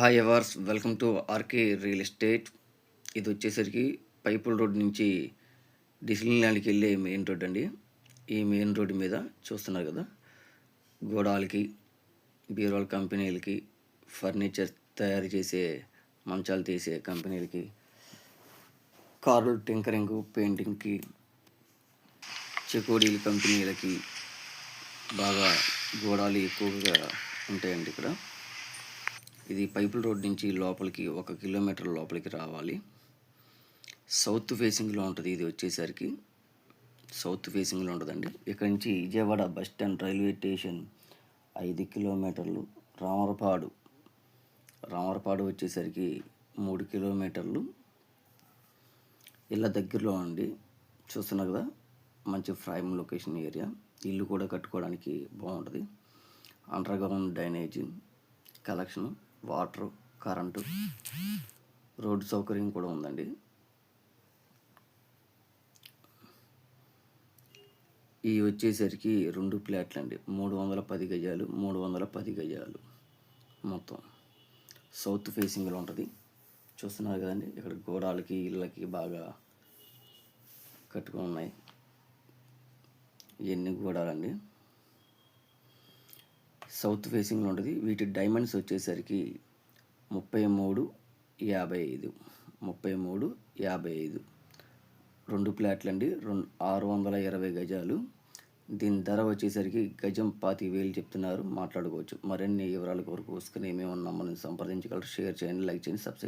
Hi ఎవర్స్ welcome to RK real estate ఇది వచ్చేసరికి పైపుల్ road నుంచి డిసిలిన్ వెళ్ళే మెయిన్ రోడ్ అండి. ఈ మెయిన్ రోడ్డు మీద చూస్తున్నారు కదా గోడాలకి బీరోల్ కంపెనీలకి ఫర్నిచర్ తయారు చేసే మంచాలు తీసే కంపెనీలకి కార్లు టింకరింగ్ పెయింటింగ్కి చెకోడీల కంపెనీలకి బాగా గోడాలు ఎక్కువగా ఉంటాయండి ఇక్కడ. ఇది పైపుల్ రోడ్ నుంచి లోపలికి ఒక కిలోమీటర్ లోపలికి రావాలి. సౌత్ ఫేసింగ్లో ఉంటుంది ఇది వచ్చేసరికి. సౌత్ ఫేసింగ్లో ఉంటుందండి. ఇక్కడ నుంచి Vijayawada bus stand railway station ఐదు కిలోమీటర్లు రామరపాడు. రామరపాడు వచ్చేసరికి మూడు కిలోమీటర్లు. ఇళ్ళ దగ్గరలో అండి చూస్తున్నారు కదా మంచి ఫ్రైమ్ లొకేషన్ ఏరియా. ఇల్లు కూడా కట్టుకోవడానికి బాగుంటుంది. Underground ground drainage collection. Water current road సౌకర్యం కూడా ఉందండి. ఈ వచ్చేసరికి రెండు ప్లాట్లు అండి మూడు వందల పది గజాలు మూడు వందల పది గజాలు మొత్తం. సౌత్ ఫేసింగ్లో ఉంటుంది. చూస్తున్నారు కదండి ఇక్కడ గోడాలకి ఇళ్ళకి బాగా కట్టుకొని ఉన్నాయి. ఇవన్నీ గోడాలండి? సౌత్ ఫేసింగ్లో ఉంటుంది. వీటి డైమండ్స్ వచ్చేసరికి ముప్పై మూడు యాభై ఐదు. ముప్పై మూడు యాభై ఐదు. రెండు ప్లాట్లు అండి రెండు ఆరు వందల ఇరవై గజాలు. దీని ధర వచ్చేసరికి గజం పాతి వేలు చెప్తున్నారు. మాట్లాడుకోవచ్చు. మరిన్ని వివరాల కొరకు వసుకుని ఏమేమి నంబర్ని సంప్రదించగలరు. షేర్ చేయండి లైక్ చేయండి సబ్స్క్రైబ్